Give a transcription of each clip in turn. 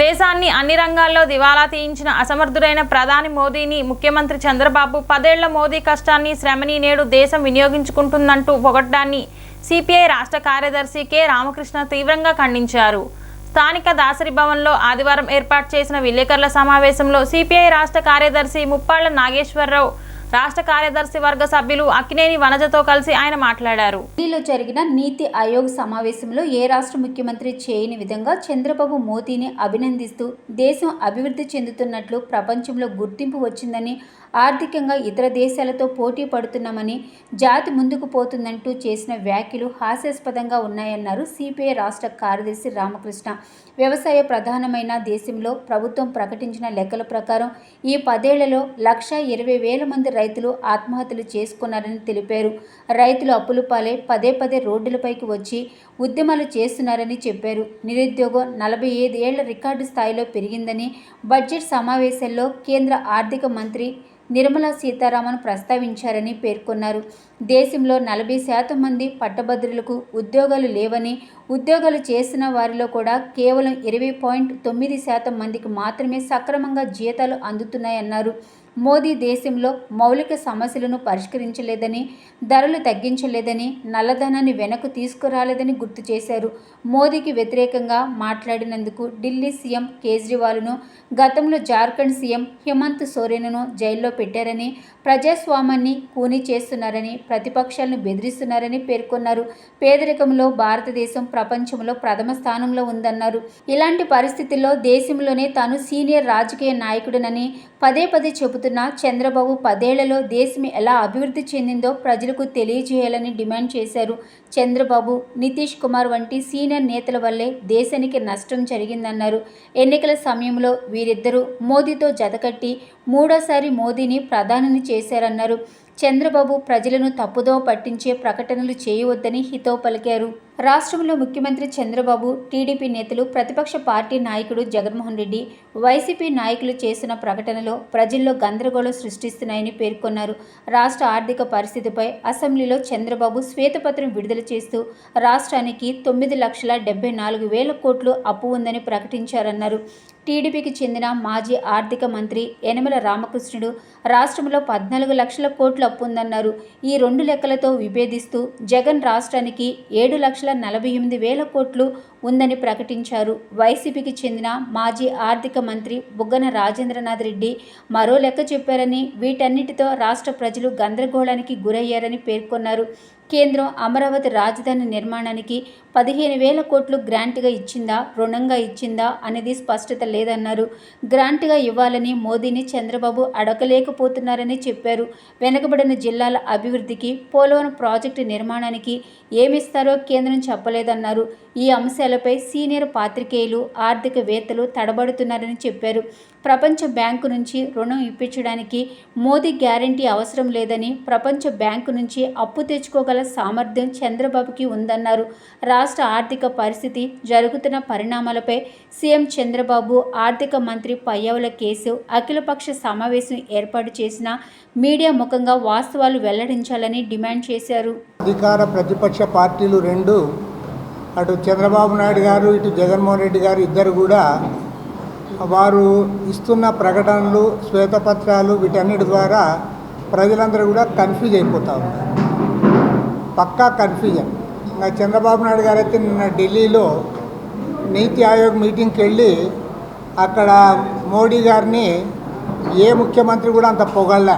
దేశాన్ని అన్ని రంగాల్లో దివాలా తీయించిన అసమర్థుడైన ప్రధాని మోదీని ముఖ్యమంత్రి చంద్రబాబు పదేళ్ళ మోదీ కష్టాన్ని శ్రమని నేడు దేశం వినియోగించుకుంటుందంటూ పొగడ్డాన్ని సిపిఐ రాష్ట్ర కార్యదర్శి కె. రామకృష్ణ తీవ్రంగా ఖండించారు. స్థానిక దాసరి భవన్లో ఆదివారం ఏర్పాటు చేసిన విలేకరుల సమావేశంలో సిపిఐ రాష్ట్ర కార్యదర్శి ముప్పాళ్ళ నాగేశ్వరరావు రాష్ట్ర కార్యదర్శి వర్గ సభ్యులు అక్కినేని వనజతో కలిసి ఆయన మాట్లాడారు. ఢిల్లీలో జరిగిన నీతి ఆయోగ్ సమావేశంలో ఏ రాష్ట్ర ముఖ్యమంత్రి చేయని విధంగా చంద్రబాబు మోదీని అభినందిస్తూ దేశం అభివృద్ధి చెందుతున్నట్లు ప్రపంచంలో గుర్తింపు వచ్చిందని ఆర్థికంగా ఇతర దేశాలతో పోటీ పడుతున్నామని జాతి ముందుకు పోతుందంటూ చేసిన వ్యాఖ్యలు హాస్యాస్పదంగా ఉన్నాయన్నారు సిపిఐ రాష్ట్ర కార్యదర్శి రామకృష్ణ. వ్యవసాయ ప్రధానమైన దేశంలో ప్రభుత్వం ప్రకటించిన లెక్కల ప్రకారం ఈ పదేళ్ళలో లక్ష ఇరవై వేల మంది రైతులు ఆత్మహత్యలు చేసుకున్నారని తెలిపారు. రైతులు అప్పులు పాలై పదే పదే రోడ్డులపైకి వచ్చి ఉద్యమాలు చేస్తున్నారని చెప్పారు. నిరుద్యోగం నలభై ఐదు ఏళ్ళ రికార్డు స్థాయిలో పెరిగిందని బడ్జెట్ సమావేశాల్లో కేంద్ర ఆర్థిక మంత్రి నిర్మలా సీతారామన్ ప్రస్తావించారని పేర్కొన్నారు. దేశంలో నలభై శాతం మంది పట్టభద్రులకు ఉద్యోగాలు లేవని ఉద్యోగాలు చేసిన వారిలో కూడా కేవలం ఇరవై పాయింట్ తొమ్మిది శాతం మందికి మాత్రమే సక్రమంగా జీతాలు అందుతున్నాయన్నారు. మోదీ దేశంలో మౌలిక సమస్యలను పరిష్కరించలేదని ధరలు తగ్గించలేదని నల్లధనాన్ని వెనక్కు తీసుకురాలేదని గుర్తు చేశారు. మోదీకి వ్యతిరేకంగా మాట్లాడినందుకు ఢిల్లీ సీఎం కేజ్రీవాల్ను గతంలో జార్ఖండ్ సీఎం హేమంత్ సోరెన్ను జైల్లో పెట్టారని ప్రజాస్వామ్యాన్ని కూనీ చేస్తున్నారని ప్రతిపక్షాలను బెదిరిస్తున్నారని పేర్కొన్నారు. పేదరికంలో భారతదేశం ప్రపంచంలో ప్రథమ స్థానంలో ఉందన్నారు. ఇలాంటి పరిస్థితుల్లో దేశంలోనే తాను సీనియర్ రాజకీయ నాయకుడినని పదే పదే చేస్తున్న చంద్రబాబు పదేళ్ళలో దేశం ఎలా అభివృద్ధి చెందిందో ప్రజలకు తెలియజేయాలని డిమాండ్ చేశారు. చంద్రబాబు నితీష్ కుమార్ వంటి సీనియర్ నేతల వల్లే దేశానికి నష్టం జరిగిందన్నారు. ఎన్నికల సమయంలో వీరిద్దరూ మోదీతో జతకట్టి మూడోసారి మోదీని ప్రధానిని చేశారన్నారు. చంద్రబాబు ప్రజలను తప్పుదో పట్టించే ప్రకటనలు చేయవద్దని హితో పలికారు. రాష్ట్రంలో ముఖ్యమంత్రి చంద్రబాబు టీడీపీ నేతలు ప్రతిపక్ష పార్టీ నాయకుడు జగన్మోహన్ రెడ్డి వైసీపీ నాయకులు చేసిన ప్రకటనలో ప్రజల్లో గందరగోళం సృష్టిస్తున్నాయని పేర్కొన్నారు. రాష్ట్ర ఆర్థిక పరిస్థితిపై అసెంబ్లీలో చంద్రబాబు శ్వేతపత్రం విడుదల చేస్తూ రాష్ట్రానికి తొమ్మిది లక్షల డెబ్బై నాలుగు వేల కోట్లు అప్పు ఉందని ప్రకటించారన్నారు. టీడీపీకి చెందిన మాజీ ఆర్థిక మంత్రి యనమల రామకృష్ణుడు రాష్ట్రంలో పద్నాలుగు లక్షల కోట్లు అప్పుందన్నారు. ఈ రెండు లెక్కలతో విభేదిస్తూ జగన్ రాష్ట్రానికి ఏడు లక్షల నలభై ఎనిమిది వేల కోట్లు ఉందని ప్రకటించారు. వైసీపీకి చెందిన మాజీ ఆర్థిక మంత్రి బుగ్గన రాజేంద్రనాథ్ రెడ్డి మరో లెక్క చెప్పారని వీటన్నిటితో రాష్ట్ర ప్రజలు గందరగోళానికి గురయ్యారని పేర్కొన్నారు. కేంద్రం అమరావతి రాజధాని నిర్మాణానికి పదిహేను వేల కోట్లు గ్రాంట్గా ఇచ్చిందా రుణంగా ఇచ్చిందా అనేది స్పష్టత లేదన్నారు. గ్రాంట్గా ఇవ్వాలని మోదీని చంద్రబాబు అడగలేకపోతున్నారని చెప్పారు. వెనుకబడిన జిల్లాల అభివృద్ధికి పోలవరం ప్రాజెక్టు నిర్మాణానికి ఏమిస్తారో కేంద్రం చెప్పలేదన్నారు. ఈ అంశాలపై సీనియర్ పాత్రికేయులు ఆర్థికవేత్తలు తడబడుతున్నారని చెప్పారు. ప్రపంచ బ్యాంకు నుంచి రుణం ఇప్పించడానికి మోదీ గ్యారంటీ అవసరం లేదని ప్రపంచ బ్యాంకు నుంచి అప్పు తెచ్చుకోగల సామర్థ్యం చంద్రబాబుకి ఉందన్నారు. రాష్ట్ర ఆర్థిక పరిస్థితి జరుగుతున్న పరిణామాలపై సీఎం చంద్రబాబు ఆర్థిక మంత్రి పయ్యవుల కేసు అఖిలపక్ష సమావేశం ఏర్పాటు చేసిన మీడియా ముఖంగా వాస్తవాలు వెల్లడించాలని డిమాండ్ చేశారు. అధికార ప్రతిపక్ష పార్టీలు రెండు అటు చంద్రబాబు నాయుడు గారు ఇటు జగన్మోహన్ రెడ్డి గారు ఇద్దరు కూడా వారు ఇస్తున్న ప్రకటనలు శ్వేతపత్రాలు వీటన్నిటి ద్వారా ప్రజలందరూ కూడా కన్ఫ్యూజ్ అయిపోతూ ఉన్నారు. పక్కా కన్ఫ్యూజన్ ఇంకా చంద్రబాబు నాయుడు గారు అయితే నిన్న ఢిల్లీలో నీతి ఆయోగ్ మీటింగ్కి వెళ్ళి అక్కడ మోడీ గారిని ఏ ముఖ్యమంత్రి కూడా అంత పొగళ్ళ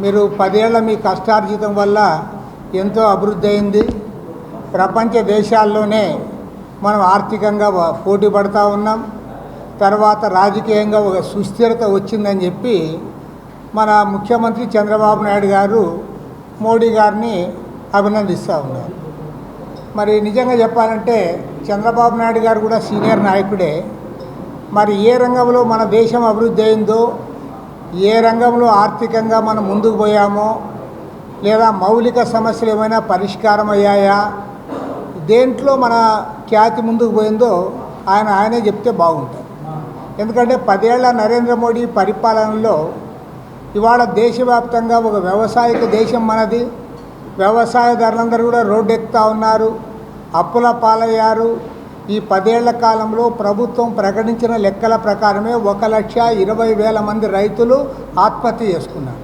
మీరు పదేళ్ళ మీ కష్టార్జితం వల్ల ఎంతో అభివృద్ధి అయింది. ప్రపంచ దేశాల్లోనే మనం ఆర్థికంగా పోటీ పడుతూ ఉన్నాం. తర్వాత రాజకీయంగా ఒక సుస్థిరత వచ్చిందని చెప్పి మన ముఖ్యమంత్రి చంద్రబాబు నాయుడు గారు మోడీ గారిని అభినందిస్తూ ఉన్నారు. మరి నిజంగా చెప్పాలంటే చంద్రబాబు నాయుడు గారు కూడా సీనియర్ నాయకుడే. మరి ఏ రంగంలో మన దేశం అభివృద్ధి అయిందో ఏ రంగంలో ఆర్థికంగా మనం ముందుకు పోయామో లేదా మౌలిక సమస్యలు ఏమైనా పరిష్కారం అయ్యాయా దేంట్లో మన ఖ్యాతి ముందుకు పోయిందో ఆయన ఆయనే చెప్తే బాగుంటుంది. ఎందుకంటే పదేళ్ళ నరేంద్ర మోడీ పరిపాలనలో ఇవాళ దేశవ్యాప్తంగా ఒక వ్యవసాయక దేశం మనది. వ్యవసాయదారులందరూ కూడా రోడ్డెక్కుతా ఉన్నారు. అప్పుల పాలయ్యారు. ఈ పదేళ్ళ కాలంలో ప్రభుత్వం ప్రకటించిన లెక్కల ప్రకారమే ఒక లక్ష ఇరవై వేల మంది రైతులు ఆత్మహత్య చేసుకున్నారు.